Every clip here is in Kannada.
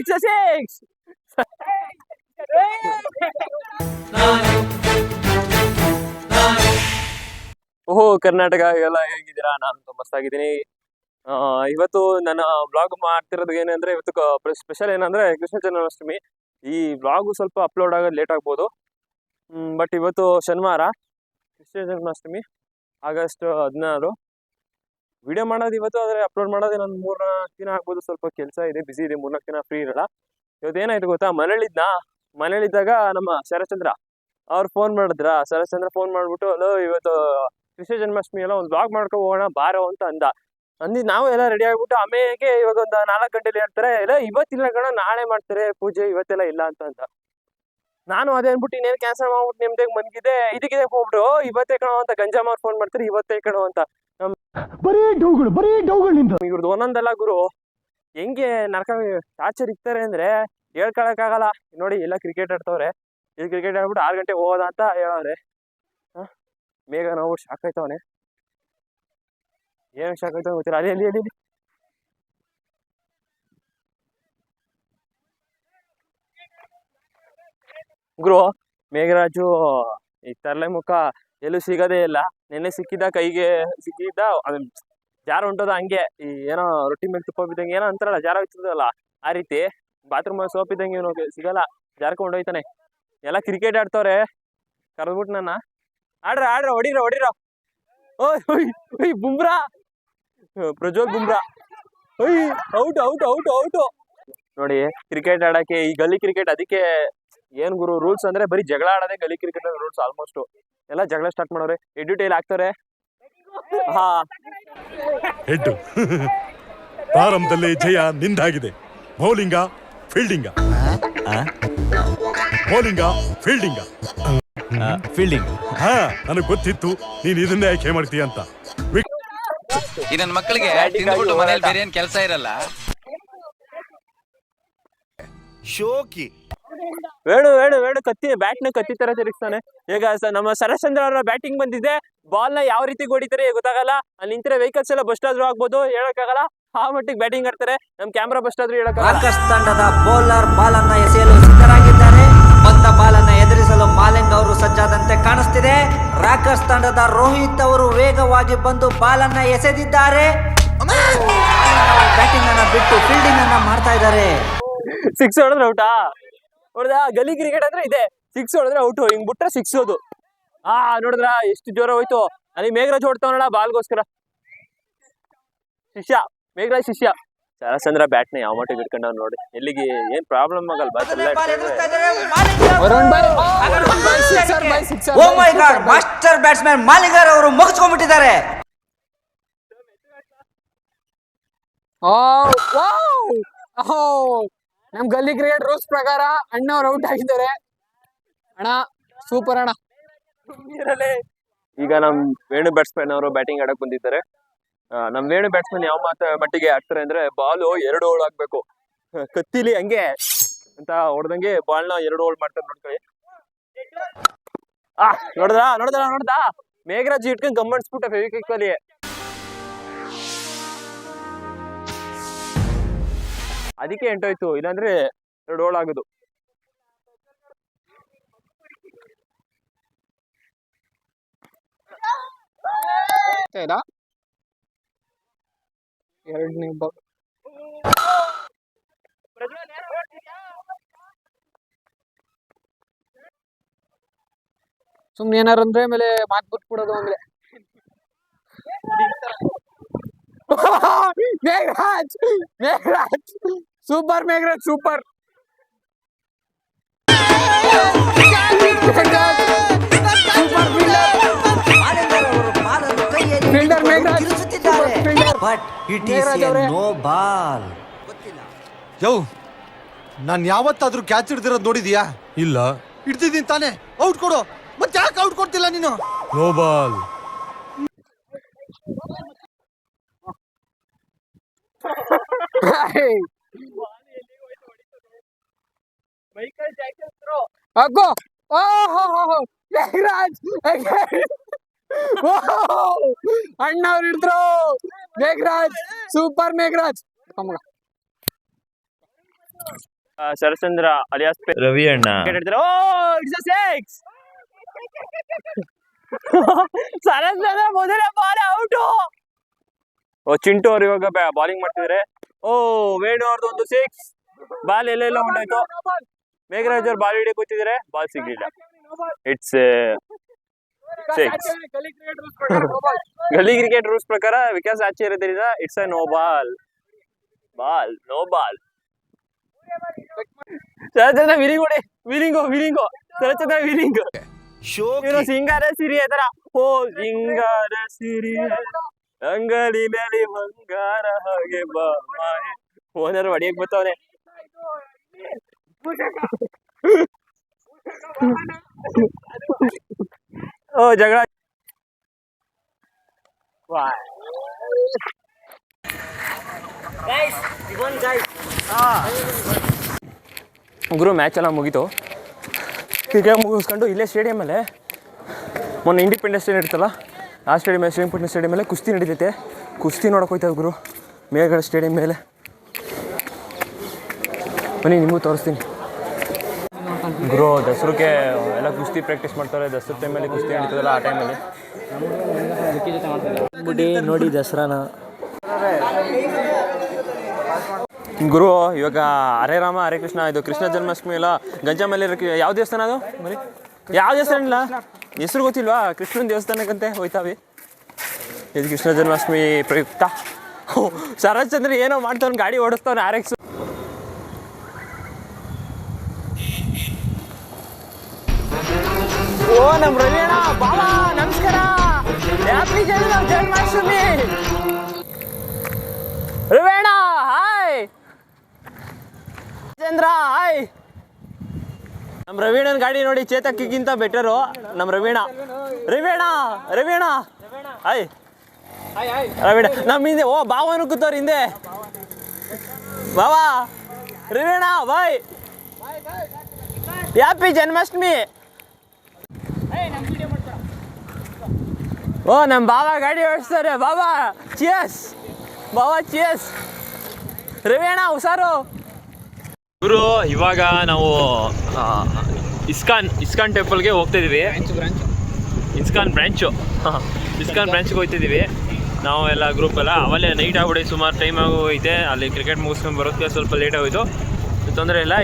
ಸಿಕ್ಸ್ ಸಿಕ್ಸ್ ಓಹೋ ಕರ್ನಾಟಕ ಎಲ್ಲ ಹೇಗಿದ್ದೀರಾ? ನಾನು ಮಸ್ತಾಗಿದ್ದೀನಿ. ಆ, ಇವತ್ತು ನನ್ನ ಬ್ಲಾಗ್ ಮಾಡ್ತಿರೋದು ಏನಂದ್ರೆ ಇವತ್ತು ಸ್ಪೆಷಲ್ ಏನಂದ್ರೆ ಕೃಷ್ಣ ಜನ್ಮಾಷ್ಟಮಿ. ಈ ಬ್ಲಾಗ್ ಸ್ವಲ್ಪ ಅಪ್ಲೋಡ್ ಆಗೋದು ಲೇಟ್ ಆಗ್ಬೋದು. ಬಟ್ ಇವತ್ತು ಶನಿವಾರ ಕೃಷ್ಣ ಜನ್ಮಾಷ್ಟಮಿ ಆಗಸ್ಟ್ ಹದಿನಾರು. ವಿಡಿಯೋ ಮಾಡೋದು ಇವತ್ತು, ಆದರೆ ಅಪ್ಲೋಡ್ ಮಾಡೋದು ಇನ್ನೊಂದು ಮೂರ್ನಾಲ್ಕು ದಿನ ಆಗ್ಬೋದು. ಸ್ವಲ್ಪ ಕೆಲಸ ಇದೆ ಬಿಸಿ ಇದೆ, ಮೂರ್ನಾಲ್ಕು ದಿನ ಫ್ರೀ ಇರಲ್ಲ. ಇವತ್ತು ಏನಾಯ್ತು ಗೊತ್ತಾ? ಮನೇಲಿದ್ನಾ? ಮನೇಲಿದ್ದಾಗ ನಮ್ಮ ಶರಚಂದ್ರ ಅವ್ರು ಫೋನ್ ಮಾಡಿದ್ರ. ಶರಚಂದ್ರ ಫೋನ್ ಮಾಡ್ಬಿಟ್ಟು ಅಲೋ ಇವತ್ತು ಕೃಷ್ಣ ಜನ್ಮಾಷ್ಟಮಿ ಎಲ್ಲ ಒಂದು ಬ್ಲಾಗ್ ಮಾಡ್ಕೊ ಹೋಗೋಣ, ಬಾರೋ ಅಂತ ಅಂದ. ಅಂದಿದ್ದು ನಾವು ಎಲ್ಲ ರೆಡಿ ಆಗ್ಬಿಟ್ಟು ಆಮೇಲೆ ಇವಾಗ ಒಂದು ನಾಲ್ಕು ಗಂಟೆಲಿ ಹೇಳ್ತಾರೆ ಇಲ್ಲ ಇವತ್ತಿಲ್ಲ ಕಣ, ನಾಳೆ ಮಾಡ್ತಾರೆ, ಪೂಜೆ ಇವತ್ತೆಲ್ಲ ಇಲ್ಲ ಅಂತ ಅಂತ ನಾನು ಅದೇ ಅನ್ಬಿಟ್ಟು ಇನ್ನೇನು ಕ್ಯಾನ್ಸಲ್ ಮಾಡ್ಬಿಟ್ಟು ನಿಮ್ದಾಗ ಮನ್ಗಿದೆ ಇದಕ್ಕೆ ಹೋಗ್ಬಿಟ್ಟು ಇವತ್ತೇ ಕಣೋ ಅಂತ ಗಂಜಾಮ್ ಅವ್ರು ಫೋನ್ ಮಾಡ್ತಾರೆ, ಇವತ್ತೇ ಕಣೋ ಅಂತ. ಬರೀ ಡೌಗಳು ಬರೀ ಡೌಗಳು ನಿಂತು ಇವ್ರದ್ದು ಒಂದೊಂದೆಲ್ಲ ಗುರು. ಹೆಂಗೆ ನರಕ ಟಾರ್ಚರ್ ಇಕ್ತಾರೆ ಅಂದ್ರೆ ಹೇಳ್ಕೊಳಕ್ಕಾಗಲ್ಲ. ನೋಡಿ, ಎಲ್ಲ ಕ್ರಿಕೆಟ್ ಆಡ್ತವ್ರೆ. ಇಲ್ಲಿ ಕ್ರಿಕೆಟ್ ಆಡ್ಬಿಟ್ಟು ಆರು ಗಂಟೆಗೆ ಹೋಗೋದ ಅಂತ ಹೇಳವ್ರೆ. ಮೇಘ ನಾವು ಶಾಕ್ ಆಯ್ತವನೆ. ಏನ್ ಶಾಕ್ ಆಯ್ತವ ಗೊತ್ತಿಲ್ಲ. ಅಲ್ಲಿ ಅಲ್ಲಿ ಅಲ್ಲಿ. ಗುರು, ಮೇಘರಾಜು ಈ ತರಲೆ ಮುಖ ಎಲ್ಲೂ ಸಿಗೋದೇ ಇಲ್ಲ. ನೆನ್ನೆ ಸಿಕ್ಕಿದ್ದ ಕೈಗೆ ಸಿಕ್ಕಿದ್ದ ಜಾರ ಹೊಂಟೋದ ಹಂಗೆ. ಈ ಏನೋ ರೊಟ್ಟಿ ಮೇಲೆ ತುಪ್ಪ ಬಿದ್ದಂಗೆ ಏನೋ ಅಂತಾರಲ್ಲ, ಜಾರ ಹೋಯ್ತದಲ್ಲ ಆ ರೀತಿ. ಬಾತ್ರೂಮ್ ಸೋಪ್ ಇದ್ದಂಗೆ ಇವನು ಸಿಗಲ್ಲ. ಜಾರ್ಕೊಂಡು ಹೋಯ್ತಾನೆ. ಎಲ್ಲ ಕ್ರಿಕೆಟ್ ಆಡ್ತವ್ರೆ. ಕರೆದ್ಬಿಟ್ಟು ನನ್ನ. ಆಡ್ರ ಆಡ್ರ, ಹೊಡಿರ ಹೊಡಿರ. ಓಯ್ ಬುಮ್ರಾ. ಪ್ರಜ್ವಲ್ ಬುಮ್ರಾ. ಓಯ್, ಔಟ್ ಔಟ್ ಔಟ್ ಔಟ್. ನೋಡಿ ಕ್ರಿಕೆಟ್ ಆಡಕ್ಕೆ ಈ ಗಲ್ಲಿ ಕ್ರಿಕೆಟ್ ಅದಕ್ಕೆ ಏನ್ ಗುರು ರೂಲ್ಸ್ ಅಂದ್ರೆ ಬರೀ ಜಗಳ ಆಡೋದೇ ಗಲಿ ಕ್ರಿಕೆಟ್ ರೂಲ್ಸ್ ಆಲ್ಮೋಸ್ಟ್ ಎಲ್ಲ ಜಗಳ ಸ್ಟಾರ್ಟ್ ಮಾಡೋರೆ. ಎಡ್ಯುಟೈಲ್ ಹಾಕ್ತಾರೆ. ಹಾ. ಹೆಡ್ಡು ಪ್ರಾರಂಭದಲ್ಲಿ ಜಯ ನಿಂದಾಗಿದೆ. ಬೌಲಿಂಗ ಫೀಲ್ಡಿಂಗ ಬೌಲಿಂಗ ಫೀಲ್ಡಿಂಗ ಫೀಲ್ಡಿಂಗ್ ಹಾ ನನಗೆ ಗೊತ್ತಿತ್ತು ನೀನ್ ಇದನ್ನೇ ಆಯ್ಕೆ ಮಾಡ್ತೀಯ ಅಂತ. ಈ ನನ್ನ ಮಕ್ಕಳಿಗೆ ತಿಂದ್ಬಿಟ್ಟು ಮನೇಲಿ ಬೇರೆ ಏನ್ ಕೆಲಸ ಇರಲ್ಲ? ಶೋಕಿ. ವೇಣು ವೇಣು ವೇಣು ಕತ್ತಿ ಬ್ಯಾಟ್ನ ಕತ್ತಿ ತರ ತಿರುಗಿಸ್ತಾನೆ. ಈಗ ನಮ್ಮ ಶರಶ್ಚಂದ್ರ ಅವರ ಬ್ಯಾಟಿಂಗ್ ಬಂದಿದೆ. ಬಾಲ್ನ ಯಾವ ರೀತಿ ಹೊಡಿತಾರೆ ಗೊತ್ತಾಗಲ್ಲ. ಅಲ್ಲಿ ನಿಂತರೆ ವೆಹಿಕಲ್ಸ್ ಎಲ್ಲ ಬಸ್ಟ್ ಆದ್ರೂ ಆಗ್ಬೋದು ಹೇಳಕ್ಕಾಗಲ್ಲ. ಆ ಮಟ್ಟಿಗೆ ಬ್ಯಾಟಿಂಗ್ ಆಡ್ತಾರೆ. ನಮ್ ಕ್ಯಾಮ್ರಾ ಬಸ್ಟ್ ಆದ್ರೂ ಹೇಳಕ್ ತಂಡದ ಬೌಲರ್ ಬಾಲ್ ಅನ್ನ ಎಸೆಯಲು ಸಿದ್ಧರಾಗಿದ್ದಾರೆ. ಬಂದ ಅನ್ನ ಎದುರಿಸಲು ಮಾಲೆಂಗ್ ಅವರು ಸಜ್ಜಾದಂತೆ ಕಾಣಿಸ್ತಿದೆ. ರಾಕರ್ಸ್ ತಂಡದ ರೋಹಿತ್ ಅವರು ವೇಗವಾಗಿ ಬಂದು ಬಾಲ್ ಅನ್ನ ಎಸೆದಿದ್ದಾರೆ ಬ್ಯಾಟಿಂಗ್ ಅನ್ನ ಬಿಟ್ಟು ಫೀಲ್ಡಿಂಗ್ ಅನ್ನ ಮಾಡ್ತಾ ಇದ್ದಾರೆ. ಸಿಕ್ಸ್ ಹೊಡೆದ್ರೆ ಔಟಾ ನೋಡ್ದ ಗಲಿ ಕ್ರಿಕೆಟ್ ಅಂದ್ರೆ ಇದೆ. ಸಿಕ್ಸ್ ಹೊಡೆದ್ರೆ ಔಟು ಹಿಂಗ್ ಬಿಟ್ರೆ ಸಿಕ್ಸ್ ಅದು. ಆ ನೋಡಿದ್ರ ಎಷ್ಟು ಜೋರ ಹೋಯ್ತು. ಅಲ್ಲಿ ಮೇಘರಾಜ್ ಹೊಡ್ತಾವನಲ್ಲ ಬಾಲ್ಗೋಸ್ಕರ. ಶಿಷ್ಯ ಮೇಘರಾಜ್ ಶಿಷ್ಯ. ಸರಸಂದ್ರ ಬ್ಯಾಟ್ನ ಯಾವ ಮಟ್ಟಿಗೆ ಇಟ್ಕೊಂಡ ನೋಡಿ. ಎಲ್ಲಿಗೆ ಏನ್ ಪ್ರಾಬ್ಲಮ್ ಆಗಲ್ಲ. ಮಾಸ್ಟರ್ ಬ್ಯಾಟ್ಸ್ಮನ್ ಮಾಲಿಂಗರ್ ಅವರು ಮುಗಿಸ್ಕೊಂಡ್ಬಿಟ್ಟಿದ್ದಾರೆ. ಓ ವಾವ್ ಓ ನಮ್ ಗಲ್ಲಿ ಕ್ರಿಕೆಟ್ ರೂಲ್ಸ್ ಪ್ರಕಾರ ಅಣ್ಣ ಅವ್ರು ಔಟ್ ಆಗಿದ್ದಾರೆ. ಅಣ್ಣ ಸೂಪರ್ ಅಣ್ಣ. ಈಗ ನಮ್ ವೇಣು ಬ್ಯಾಟ್ಸ್ಮನ್ ಅವರು ಬ್ಯಾಟಿಂಗ್ ಆಡಕ್ ಬಂದಿದ್ದಾರೆ. ನಮ್ ವೇಣು ಬ್ಯಾಟ್ಸ್ಮನ್ ಯಾವ ಮಾತ ಮಟ್ಟಿಗೆ ಆಡ್ತಾರೆ ಅಂದ್ರೆ ಬಾಲು ಎರಡು ಓಲ್ ಆಗ್ಬೇಕು ಕತ್ತಿಲಿ ಹಂಗೆ ಅಂತ ಹೊಡೆದಂಗೆ ಬಾಲ್ನ ಎರಡು ಓಲ್ ಮಾಡ್ತಾರೆ ನೋಡ್ಕೊಳ್ಳಿ. ಆ ನೋಡ್ದ ನೋಡ್ದ ನೋಡ್ದ ಮೇಘರಾಜ್ ಇಟ್ಕೊಂಡ್ ಗಮ್ಮಣಿಸ್ಬಿಟ್ಟ ಫೆವಿಕ್ವಿಕ್ ಅಲ್ಲಿ. ಅದಕ್ಕೆ ಎಂಟೋಯ್ತು. ಇಲ್ಲಾಂದ್ರೆ ಎರಡು ಓಲ್ ಆಗುದು. ಇಲ್ಲ ಎರಡನೇ ಬಾಲ್ ಸುಮ್ನೆ ಏನಾರು ಅಂದ್ರೆ ಆಮೇಲೆ ಮಾತ್ ಬಿಟ್ಬಿಡೋದು ಅಂದ್ರೆ. Megharaj! Megharaj! Super Megharaj super. Megharaj. But it is no ball ಯೋ ನಾನ್ ಯಾವತ್ತಾದ್ರೂ ಕ್ಯಾಚ್ ಹಿಡ್ದಿರೋದ್ ನೋಡಿದ್ಯಾ? ಇಲ್ಲ. ಹಿಡ್ದಿದ್ದೀನಿ ತಾನೇ. ಔಟ್ ಕೊಡು. ಮತ್ತೆ ಯಾಕೆ ಔಟ್ ಕೊಡ್ತಿಲ್ಲ ನೀನು? ನೋ ಬಾಲ್ ಅಕ್ಕೋ ಓ ಹೋ ಹೋ ಹೋ. ಮೇಘರಾಜ್ ಅಣ್ಣ ಅವ್ರು ಹಿಡಿದ್ರು. ಮೇಘರಾಜ್ ಸೂಪರ್ ಮೇಘರಾಜ್ ಶರಶ್ಚಂದ್ರ ಅಲಿಯಾಸ್ ರವಿ ಅಣ್ಣ. Oh it's a six. Sharaschandra ಮೊದಲೇ ಬಾಲ್ ಔಟು ಓ ಚಿಂಟು ಅವ್ರು ಇವಾಗ ಬಾಲಿಂಗ್ ಮಾಡ್ತಿದ್ರೆ. ಓ ವೇಣು ಅವ್ರದ್ದು ಒಂದು ಸಿಕ್ಸ್ ಬಾಲ್ ಎಲ್ಲೆಲ್ಲ ಹೊಂಟಾಯ್ತು ಮೇಘರಾಜ್ ಅವ್ರು ಬಾಲ್ ಹಿಡಿಯಕ್ ಕೂತಿದ್ರೆ ಬಾಲ್ ಸಿಗ್ಲಿಲ್ಲ. ಇಟ್ಸ್ ಸಿಕ್ಸ್ ಗಲ್ಲಿ ಕ್ರಿಕೆಟ್ ರೂಲ್ಸ್ ಪ್ರಕಾರ ವಿಕಾಸ್ ಆಚೆ ಇರೋದ್ರಿಂದ it's a no ball ball no ball ಚಲಚಂದ್ರ ವಿಲಿಂಗ್ ವಿರಿಂಗೋ ವಿರಿಂಗೋ ವಿಲಿಂಗೋ ವಿರಿಂಗ್ ಇವ್ರು ಸಿಂಗಾರ ಸಿರಿ ಅದರ ಓ ಸಿಂಗಾರ ಸಿರಿ. ಅಂಗಡಿನಲ್ಲಿ ಬಂಗಾರ ಹಾಗೆ ಬಾ ಓನರ್ ಹೊಡಿಯಕ್ ಬರ್ತವನೆ ಓ ಜಗಳ. ಗುರು ಮ್ಯಾಚ್ ಎಲ್ಲ ಮುಗೀತು. ಕ್ರಿಕೆಟ್ ಮುಗಿಸ್ಕೊಂಡು ಇಲ್ಲೇ ಸ್ಟೇಡಿಯಮಲ್ಲೇ ಮೊನ್ನೆ ಇಂಡಿಪೆಂಡೆನ್ಸ್ ಡೇ ನಡೀತಲ್ಲ ಆ ಸ್ಟೇಡಿಯಮ್ ಶ್ರೀಪಟ್ಟಣ ಸ್ಟೇಡಿಯಮ್ ಮೇಲೆ ಕುಸ್ತಿ ನಡೀತೈತೆ. ಕುಸ್ತಿ ನೋಡೋಕೆ ಹೋಯ್ತಾ ಗುರು ಮೇಲ್ಗಡೆ ಸ್ಟೇಡಿಯಂ ಮೇಲೆ. ಬನ್ನಿ ನಿಮಗೂ ತೋರಿಸ್ತೀನಿ. ಗುರು ದಸರಕ್ಕೆ ಎಲ್ಲ ಕುಸ್ತಿ ಪ್ರಾಕ್ಟೀಸ್ ಮಾಡ್ತಾರೆ. ದಸರಾ ಟೈಮಲ್ಲಿ ಕುಸ್ತಿ ನಡೀತದಲ್ಲ ಆ ಟೈಮಲ್ಲಿ ನೋಡಿ ದಸರಾನ. ಗುರು ಇವಾಗ ಹರೇ ರಾಮ ಹರೇ ಕೃಷ್ಣ ಇದು ಕೃಷ್ಣ ಜನ್ಮಾಷ್ಟಮಿ ಎಲ್ಲ ಗಂಜಾಮಲ್ಲಿ ಯಾವ ದೇವಸ್ಥಾನ ಅದು? ಬರೀ ಯಾವ ದೇವಸ್ಥಾನ ಇಲ್ಲ? ಹೆಸರು ಗೊತ್ತಿಲ್ವಾ? ಕೃಷ್ಣನ ದೇವಸ್ಥಾನಕ್ಕಂತೆ ಹೋಯ್ತಾವಿ. ಇದು ಕೃಷ್ಣ ಜನ್ಮಾಷ್ಟಮಿ ಪ್ರಯುಕ್ತ. ಹೋ, ಶರತ್ ಚಂದ್ರ ಏನೋ ಮಾಡ್ತಾವ್ನು ಗಾಡಿ ಓಡಿಸ್ತಾವ್ನ ಆರೆಕ್ಸ್ ಎಕ್ಸ್ ಓ, ನಮ್ ರವಿ ಅಣ್ಣ ಬಾಬಾ, ನಮಸ್ಕಾರ. ಹ್ಯಾಪಿ ಜನ್ಮಾಷ್ಟಮಿ ರವಿ ಅಣ್ಣ ಹಾಯ್. ಚಂದ್ರ ಹಾಯ್. ನಮ್ಮ ರವೀಣನ್ ಗಾಡಿ ನೋಡಿ ಚೇತಕ್ಕಿಗಿಂತ ಬೆಟರು ನಮ್ಮ ರವೀಣ ರವೀಣ ರವೀಣ ಹಾಯ್. ರವೀಣ ನಮ್ಮ ಹಿಂದೆ, ಓ, ಬಾವನು ಕೂತವ್ರ ಹಿಂದೆ. ಬಾವಾ ರವೀಣ ಬಾಯ್. ಹ್ಯಾಪಿ ಜನ್ಮಾಷ್ಟಮಿ. ಓ ನಮ್ಮ ಬಾವ ಗಾಡಿ ಓಡಿಸ್ತಾರೆ. ಬಾಬಾ ಚಿಯಸ್ ಬಾಬಾ ಚಿಯಸ್ ಅಣ್ಣ ಹುಷಾರು. ಗುರು ಇವಾಗ ನಾವು ಇಸ್ಕಾನ್ ಇಸ್ಕಾನ್ ಟೆಂಪಲ್ಗೆ ಹೋಗ್ತಾ ಇದೀವಿ. ಇಸ್ಕಾನ್ ಬ್ರ್ಯಾಂಚು ಇಸ್ಕಾನ್ ಬ್ರ್ಯಾಂಚ್ಗೆ ಹೋಗ್ತಿದ್ದೀವಿ ನಾವು ಎಲ್ಲ ಗ್ರೂಪ್ ಎಲ್ಲ ಅವಲ್ಲೇ ನೈಟ್ ಆಗ್ಬಿಡಿ, ಸುಮಾರು ಟೈಮ್ ಆಗೋಯ್ತೆ ಅಲ್ಲಿ ಕ್ರಿಕೆಟ್ ಮುಗಿಸ್ಕೊಂಡು ಬರೋದಕ್ಕೆ ಸ್ವಲ್ಪ ಲೇಟ್ ಆಗೋಯ್ತು. ತೊಂದರೆ ಇಲ್ಲ.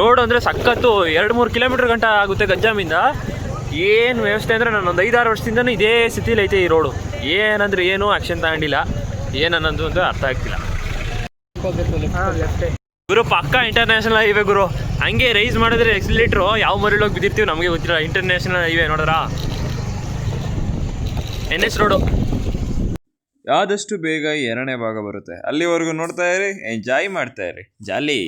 ರೋಡ್ ಅಂದರೆ ಸಖತ್ತು ಎರಡು ಮೂರು ಕಿಲೋಮೀಟರ್ ಗಂಟ ಆಗುತ್ತೆ ಗಂಜಾಮಿಂದ. ಏನು ವ್ಯವಸ್ಥೆ ಅಂದರೆ ನಾನು ಒಂದು ಐದಾರು ವರ್ಷದಿಂದನೂ ಇದೇ ಸ್ಥಿತಿಲಿ ಐತೆ ಈ ರೋಡು ಏನಂದ್ರೆ ಏನು ಆ್ಯಕ್ಷನ್ ತಗೊಂಡಿಲ್ಲ. ಏನನ್ನೋದು ಅಂತ ಅರ್ಥ ಆಗ್ತಿಲ್ಲ. ಗುರು, ಪಕ್ಕ ಇಂಟರ್ನ್ಯಾಷನಲ್ ಹೈವೇ ಗುರು. ಹಂಗೆ ರೈಸ್ ಮಾಡಿದ್ರೆ ಎಕ್ಸಿಲೇಟ್ರು ಯಾವ ಮರಳೋಗಿ ಬಿದ್ದಿರ್ತೀವಿ ನಮಗೆ ಗೊತ್ತಿಲ್ಲ. ಇಂಟರ್ನ್ಯಾಷನಲ್ ಹೈವೇ ನೋಡ್ರಾ ಎನ್ ಎಸ್ ರೋಡು ಆದಷ್ಟು ಬೇಗ ಎರಡನೇ ಭಾಗ ಬರುತ್ತೆ? ಅಲ್ಲಿವರೆಗೂ ನೋಡ್ತಾ ಇರಿ ಎಂಜಾಯ್ ಮಾಡ್ತಾ ಇರಿ. ಜಾಲಿ.